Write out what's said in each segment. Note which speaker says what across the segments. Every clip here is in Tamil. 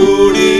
Speaker 1: por isso.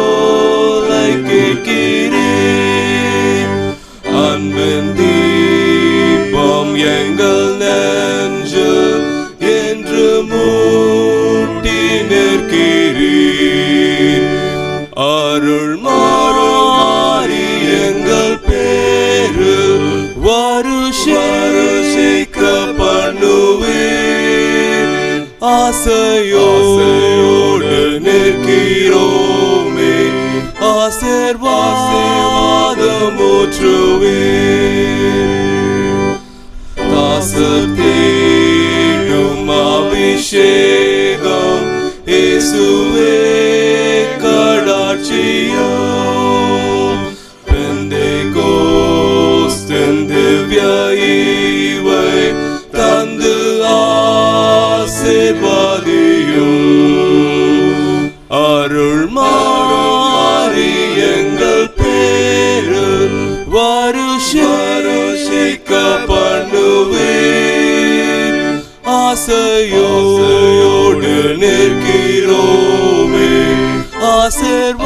Speaker 1: ஆசையோடு நிற்கிறோமே. ஆசீர்வாதமுற்றுவே. தாசத்தேடும் அபிஷேகம். இயேசுவே ஆசீர்வாதியும் அருள் மாறி எங்கள் பேரு. வருஷிக்க பண்ணுவேன் ஆசையோடு நிற்கிறோமே. ஆசிர்வாதமுற்றுவே